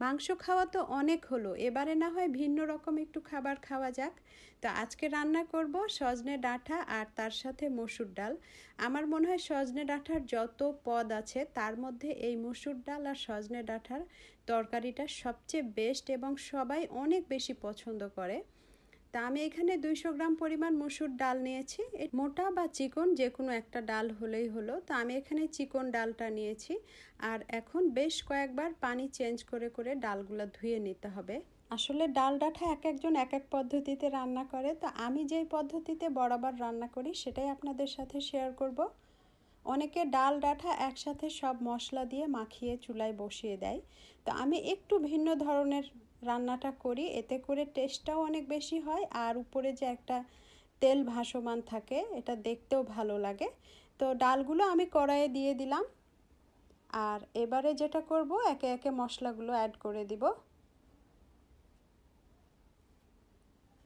মাংস খাওয়া তো অনেক হলো, এবারে না হয় ভিন্ন রকম একটু খাবার খাওয়া যাক। তো আজকে রান্না করব সজনে ডাঁটা আর তার সাথে মসুর ডাল। আমার মনে হয় সজনে ডাঁটার যত পদ আছে, তার মধ্যে এই মসুর ডাল আর সজনে ডাঁটার তরকারিটা সবচেয়ে বেস্ট এবং সবাই অনেক বেশি পছন্দ করে। তা আমি এখানে দুইশো গ্রাম পরিমাণ মসুর ডাল নিয়েছি। মোটা বা চিকন যে কোনো একটা ডাল হলেই হলো। তা আমি এখানে চিকন ডালটা নিয়েছি। আর এখন বেশ কয়েকবার পানি চেঞ্জ করে করে ডালগুলো ধুয়ে নিতে হবে। আসলে ডাল ডাঁটা এক একজন এক এক পদ্ধতিতে রান্না করে। তো আমি যেই পদ্ধতিতে বরাবর রান্না করি সেটাই আপনাদের সাথে শেয়ার করব। অনেকে ডাল ডাঁটা একসাথে সব মশলা দিয়ে মাখিয়ে চুলায় বসিয়ে দেয়। তো আমি একটু ভিন্ন ধরনের রান্নাটা করি, এতে করে টেস্টটাও অনেক বেশি হয় আর উপরে যে একটা তেল ভাসমান থাকে, এটা দেখতেও ভালো লাগে। তো ডালগুলো আমি কড়াইয়ে দিয়ে দিলাম। আর এবারে যেটা করব, একে একে মশলাগুলো অ্যাড করে দিব।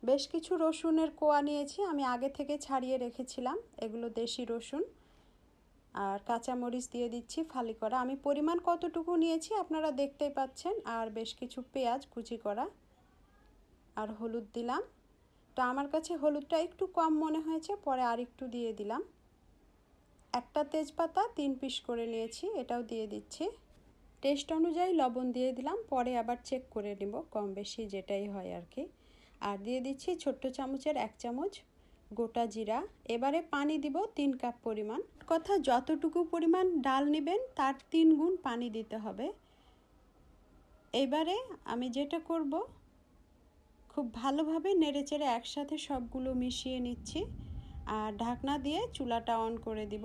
বেশ কিছু রসুনের কোয়া নিয়েছি, আমি আগে থেকে ছাড়িয়ে রেখেছিলাম, এগুলো দেশি রসুন। আর কাঁচামরিচ দিয়ে দিচ্ছি ফালি করা। আমি পরিমাণ কতটুকু নিয়েছি আপনারা দেখতেই পাচ্ছেন। আর বেশ কিছু পেঁয়াজ কুচি করা। আর হলুদ দিলাম। তো আমার কাছে হলুদটা একটু কম মনে হয়েছে, পরে আর একটু দিয়ে দিলাম। একটা তেজপাতা তিন পিস করে নিয়েছি, এটাও দিয়ে দিচ্ছি। টেস্ট অনুযায়ী লবণ দিয়ে দিলাম, পরে আবার চেক করে নেব কম বেশি যেটাই হয় আর কি। আর দিয়ে দিচ্ছি ছোট্ট চামচের এক চামচ গোটা জিরা। এবারে পানি দিব তিন কাপ পরিমাণ। কথা যতটুকু পরিমাণ ডাল নেবেন, তার তিন গুণ পানি দিতে হবে। এবারে আমি যেটা করব, খুব ভালোভাবে নেড়েচেড়ে একসাথে সবগুলো মিশিয়ে নিচ্ছি। আর ঢাকনা দিয়ে চুলাটা অন করে দিব।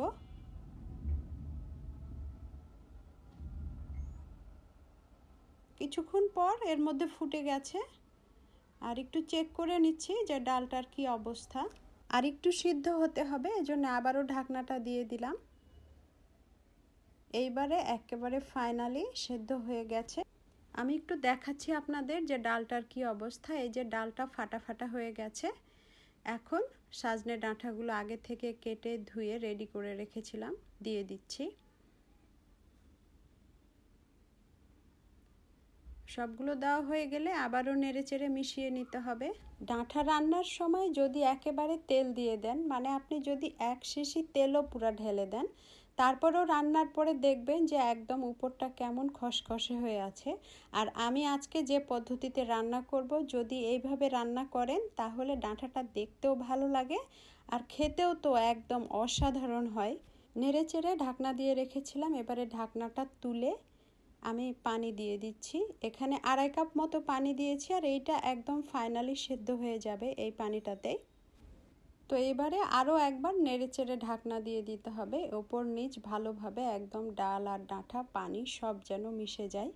কিছুক্ষণ পর এর মধ্যে ফুটে গেছে। আর একটু চেক করে নিচ্ছি যে ডালটার কি অবস্থা। আর একটু সিদ্ধ হতে হবে এই এজন্য আবারও ঢাকনাটা দিয়ে দিলাম। এইবারে একেবারে ফাইনালি সেদ্ধ হয়ে গেছে। আমি একটু দেখাচ্ছি আপনাদের যে ডালটার কি অবস্থা, এই যে ডালটা ফাটা ফাটা হয়ে গেছে। এখন সাজনে ডাঁটাগুলো আগে থেকে কেটে ধুয়ে রেডি করে রেখেছিলাম, দিয়ে দিচ্ছি। সবগুলো দেওয়া হয়ে গেলে আবারও নেড়েচেড়ে মিশিয়ে নিতে হবে। ডাঁটা রান্নার সময় যদি একেবারে তেল দিয়ে দেন মানে আপনি যদি এক শিশি তেলও পুরো ঢেলে দেন, তারপরেও রান্নার পরে দেখবেন যে একদম উপরটা কেমন খসখসে হয়ে আছে। আর আমি আজকে যে পদ্ধতিতে রান্না করব, যদি এইভাবে রান্না করেন, তাহলে ডাঁটাটা দেখতেও ভালো লাগে আর খেতেও তো একদম অসাধারণ হয়। নেড়ে চেড়ে ঢাকনা দিয়ে রেখেছিলাম, এবারে ঢাকনাটা তুলে আমি পানি দিয়ে দিচ্ছি। এখানে আড়াই কাপ মতো পানি দিয়েছি আর এইটা একদম ফাইনালি সেদ্ধ হয়ে যাবে এই পানিটাতে। তো এবারে আরও একবার নেড়ে চেড়ে ঢাকনা দিয়ে দিতে হবে। ওপর নিচ ভালোভাবে একদম ডাল আর ডাঁটা, পানি সব যেন মিশে যায়।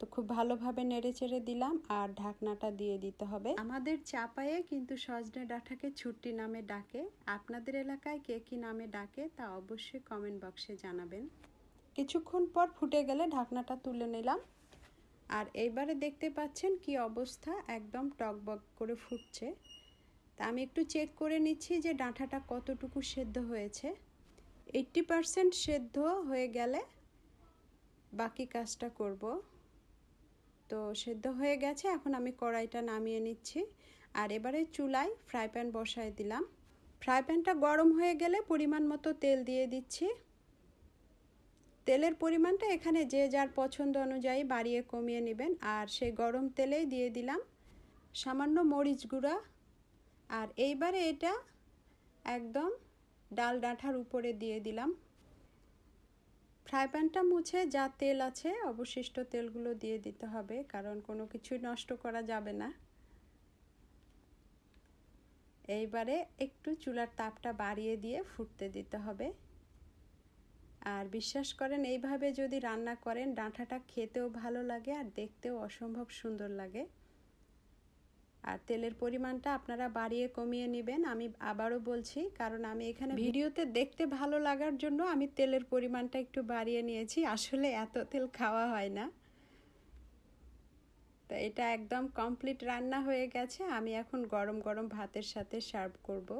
তো খুব ভালোভাবে নেড়ে চেড়ে দিলাম আর ঢাকনাটা দিয়ে দিতে হবে। আমাদের চাপায়ে কিন্তু সজনে ডাঁটাকে ছুটি নামে ডাকে। আপনাদের এলাকায় কে কী নামে ডাকে তা অবশ্যই কমেন্ট বক্সে জানাবেন। কিছুক্ষণ পর ফুটে গেলে ঢাকনাটা তুলে নিলাম। আর এইবারে দেখতে পাচ্ছেন কি অবস্থা, একদম টকবক করে ফুটছে। তা আমি একটু চেক করে নিচ্ছি যে ডাঁটাটা কতটুকু সেদ্ধ হয়েছে। এইট্টি পারসেন্ট সেদ্ধ হয়ে গেলে বাকি কাজটা করব। তো সেদ্ধ হয়ে গেছে, এখন আমি কড়াইটা নামিয়ে নিচ্ছি। আর এবারে চুলায় ফ্রাই প্যান বসায় দিলাম। ফ্রাই প্যানটা গরম হয়ে গেলে পরিমাণ মতো তেল দিয়ে দিচ্ছি। তেলের পরিমাণটা এখানে যে যার পছন্দ অনুযায়ী বাড়িয়ে কমিয়ে নেবেন। আর সেই গরম তেলেই দিয়ে দিলাম সামান্য মরিচ গুঁড়া। আর এইবারে এটা একদম ডাল ডাঁঠার উপরে দিয়ে দিলাম। ফ্রাই প্যানটা মুছে যা তেল আছে অবশিষ্ট তেলগুলো দিয়ে দিতে হবে, কারণ কোনো কিছুই নষ্ট করা যাবে না। এইবারে একটু চুলার তাপটা বাড়িয়ে দিয়ে ফুটতে দিতে হবে। আর বিশ্বাস করেন এইভাবে যদি রান্না করেন ডাঁটাটা খেতেও ভালো লাগে আর দেখতেও অসম্ভব সুন্দর লাগে। আর তেলের পরিমাণটা আপনারা বাড়িয়ে কমিয়ে নেবেন। আমি আবারও বলছি কারণ আমি এখানে ভিডিওতে দেখতে ভালো লাগার জন্য আমি তেলের পরিমাণটা একটু বাড়িয়ে নিয়েছি। আসলে এত তেল খাওয়া হয় না। তো এটা একদম কমপ্লিট রান্না হয়ে গেছে। আমি এখন গরম গরম ভাতের সাথে সার্ভ করব।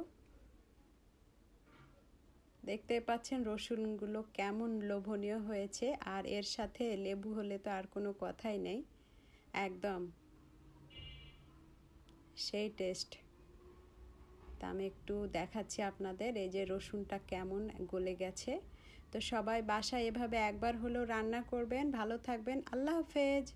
দেখতে পাচ্ছেন রসুনগুলো কেমন লোভনীয় হয়েছে, আর এর সাথে লেবু হলে তো আর কোনো কথাই নেই। একদম। সেই টেস্ট। তা আমি একটু দেখাচ্ছি আপনাদের, এই যে রসুনটা কেমন গলে গেছে। তো সবাই বাসায় এভাবে একবার হলেও রান্না করবেন। ভালো থাকবেন। আল্লাহ হাফেজ।